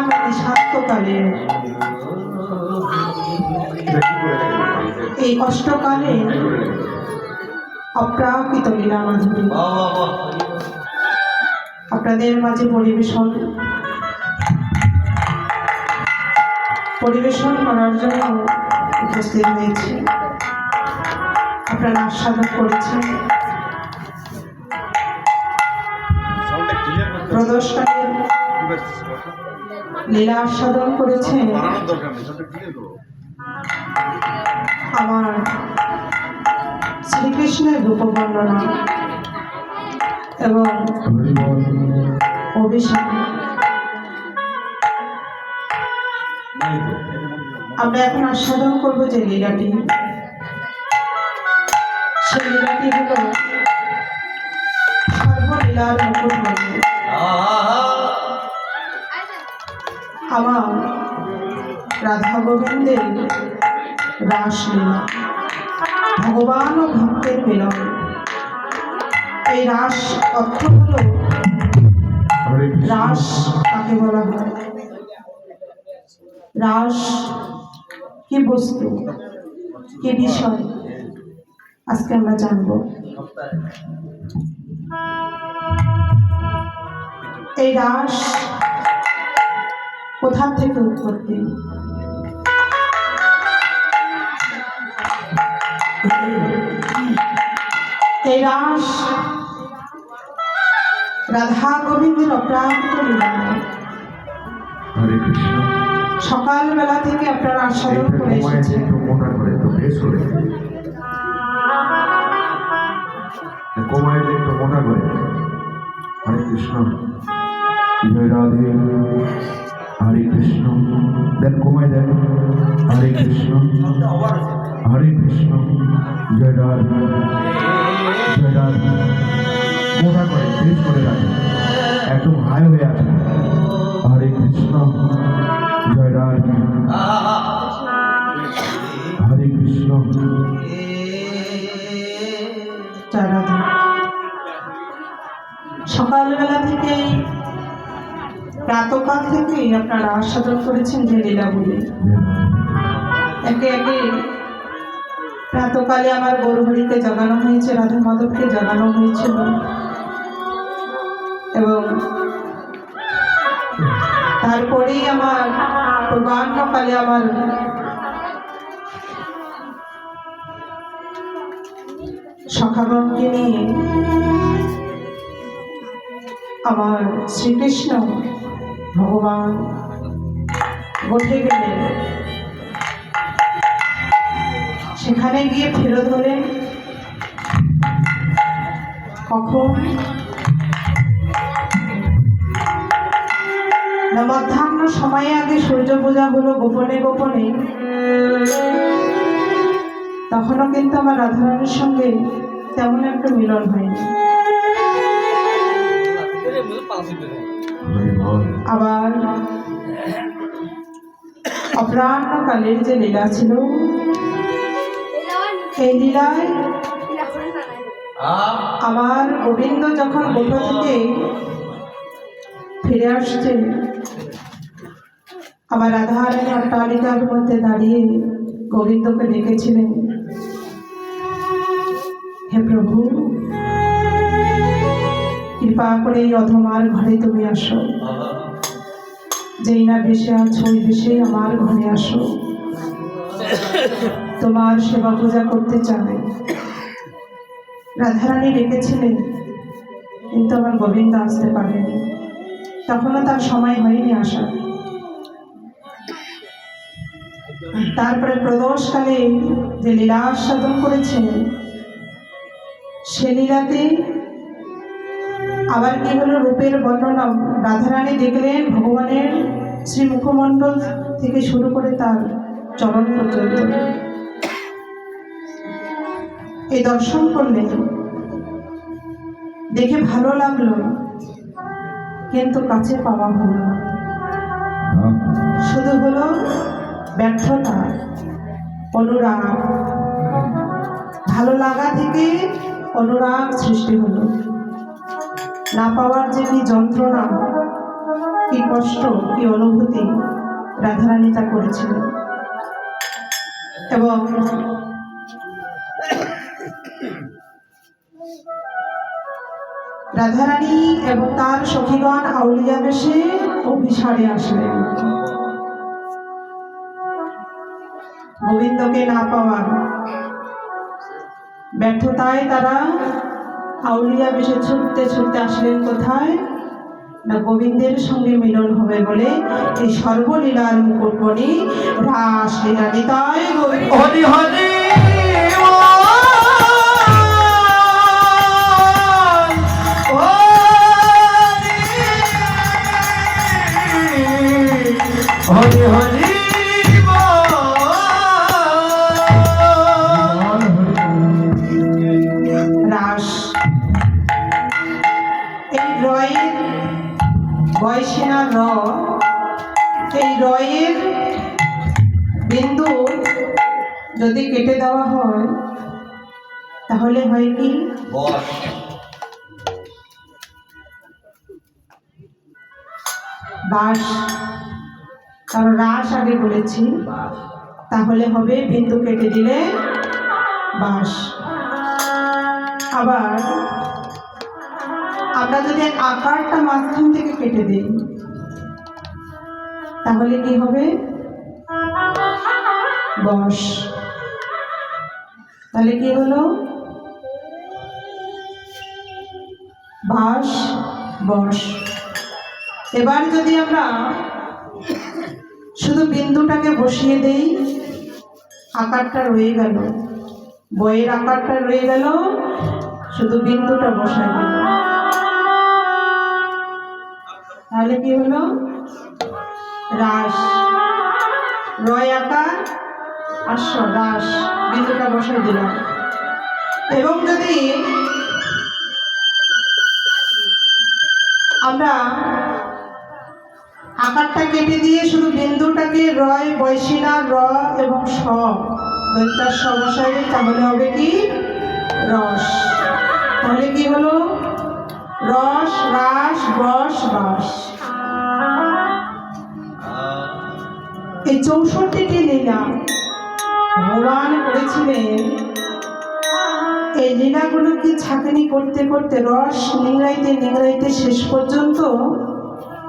অজ্ঞান নিঃস্বার্থকালে এই কষ্টকালে অপ্রাকৃত লীলা মাধুরী আপনাদের মাঝে পরিবেশন পরিবেশন করার জন্য উপস্থিত হয়েছি। আপনারা আস্বাদন করেছেন। প্রদর্শনের লীলা আস্বাদন করেছেন। আমার শ্রীকৃষ্ণের রূপ বর্ণনা এবং অভিষেক। আমরা এখন আস্বাদন করব যে লীলাটি। সেই লীলাটি হল সর্বলীলার মুকুট গোবিন্দের রাসলীলা ভগবান ও ভক্তের মিলন এই রাস অর্থ হল রাস কাকে বলা হয়? রাস কি বস্তু? কি বিষয়? আজকে আমরা জানব। এই রাস কোথা থেকে উৎপত্তি? এই রাস রাধা গোবিন্দের অপ্রাকৃত লীলা সকালবেলা থেকে আপনারা আস্বাদন করে এসেছেন কমায় একটু মোটা করে হরে কৃষ্ণ। রাধে। হরে কৃষ্ণ। দেন কমায় দেন। হরে কৃষ্ণ। হরে কৃষ্ণ জয় রাধে। জয় রাধে। মোটা করে বেশ করে রাখেন একদম হাই হয়ে আছে। হরে কৃষ্ণ জয় রাধে। হরে কৃষ্ণ। সকালবেলা থেকেই প্রাতকাল থেকেই আপনারা আস্বাদন করেছেন যে লীলাগুলি একে একে প্রাতকালে আমার গৌরহরিকে জাগানো হয়েছে রাধা মাধবকে জাগানো হয়েছিল। এবং তারপরেই আমার পূর্বাহ্নকালে আমার সখাগণকে নিয়ে আমার শ্রীকৃষ্ণ ভগবান উঠে গেলেন। সেখানে গিয়ে ফেরত হলেন। কখন? মধ্যাহ্ন সময়ে আগে সূর্য পূজা হলো গোপনে গোপনে। তখনও কিন্তু আমার রাধারানীর সঙ্গে তেমন একটা মিলন হয়নি। আবার অপরাহ্নকালের যে লীলা ছিল এই লীলায় আমার গোবিন্দ যখন গোটা থেকে ফিরে আসছে আমার রাধারানী অট্টালিকার মধ্যে দাঁড়িয়ে গোবিন্দকে ডেকেছিলেন হে প্রভু কৃপা করে এই অধমার ঘরে তুমি আসো। যেই না ভেসে আছো ওই ভেসেই আমার ঘরে আসো। তোমার সেবা পূজা করতে চাবে রাধারানী ডেকেছিলেন, কিন্তু আমার গোবিন্দ আসতে পারেনি। তখনও তার সময় হয়নি আসা তারপরে প্রদোষকালে যে লীলা আস্বাদন করেছেন, সে লীলাতে আবার কি হলো রূপের বর্ণনা? রাধারানী দেখলেন ভগবানের শ্রী মুখমণ্ডল থেকে শুরু করে তার চরণ পর্যন্ত। এই দর্শন করলে দেখে ভালো লাগল, কিন্তু কাছে পাওয়া হলো না। শুধু হলো ব্যর্থতা, অনুরাগ। ভালো লাগা থেকে অনুরাগ সৃষ্টি হলো। না পাওয়ার যে কি যন্ত্রণা, কি কষ্ট, কি অনুভূতি, রাধারানী তা করেছিলেন। এবং রাধারানী এবং তার সখীগণ আউলিয়া বেশে অভিসারে আসলেন। গোবিন্দকে না পাওয়ার ব্যর্থতায় তারা আউলিয়া বেশে ছুটতে ছুটতে আসলেন কোথায়? না গোবিন্দের সঙ্গে মিলন হবে বলে এই সর্বলীলার মুকুটমণি রাস লীলা নিতাই গোবিন্দ হরি হরি রাস। এই রয়ের বয়সেনা র এই রয়ের বিন্দু যদি কেটে দেওয়া হয় তাহলে হয় কি? বাস। কারণ রাস আগে বলেছি তাহলে হবে বিন্দু কেটে দিলে বাস আবার আমরা যদি আকারটা মাঝখান থেকে কেটে দিই, তাহলে কি হবে? বস তাহলে কি হলো? বাস বস এবার যদি আমরা শুধু বিন্দুটাকে বসিয়ে দেই, আকারটা রয়ে গেল। বইয়ের আকারটা রয়ে গেল, শুধু বিন্দুটা বসায় দিল তাহলে কি হলো? রাস রয় আকার আশ্ব রাস বিন্দুটা বসাই দিলাম। এবং যদি আমরা আকারটা কেটে দিয়ে শুধু বিন্দুটাকে রয় বৈশিনা র এবং স। দৈতার সমস্যায় তাহলে হবে কি? রস। তাহলে কি হলো? রস, রাস বস বাস। এই চৌষট্টিটি লীলা ভগবান করেছিলেন। এই লীলাগুলো কি ছাঁকনি করতে করতে রস নিংড়াইতে নিংড়াইতে শেষ পর্যন্ত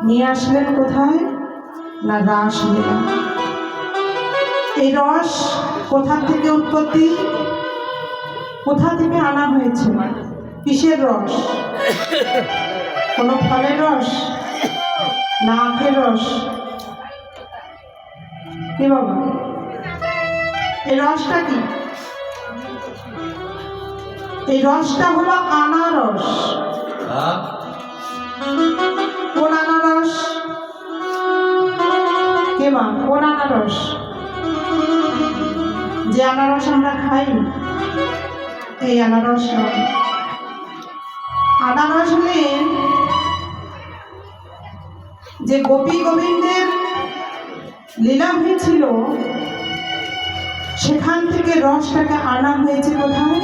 নিয়ে আসলেন কোথায়? না রাস লীলা এই রস কোথা থেকে উৎপত্তি? কোথা থেকে আনা হয়েছে? কিসের রস? কোনো ফলের রস? না আখের রস? কি বাবা? এই রসটা কি? এই রসটা হলো আনারস। মা, কোন আনারস? যে আনারস আমরা খাই, এই আনারস আনারস হলেন যে গোপী গোবিন্দের লীলা হয়েছিল, সেখান থেকে রসটাকে আনা হয়েছে কোথায়?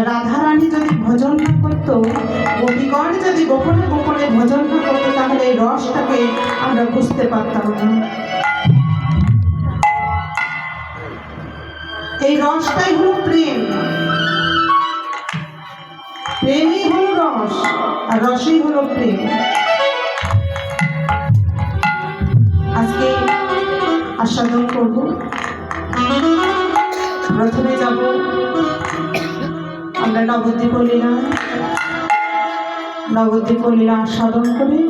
রাধারানী যদি ভজন না করতো, গোপীগণ যদি গোপনে গোপনে ভজন না করতো, তাহলে এই রসটাকে আমরা বুঝতে পারতাম না। এই রসটাই হলো প্রেম। প্রেমই হলো রস, আর রসই হলো প্রেম। আজকে আস্বাদন করব। প্রথমে যাব আমরা নবদ্বীপ লীলা নবদ্বীপ লীলা আস্বাদন করি।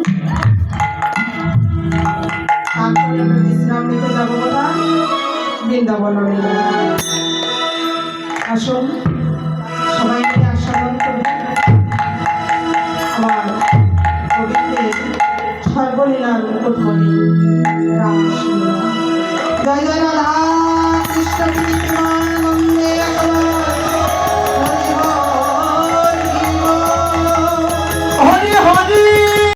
বৃন্দাবন। আসুন সবাই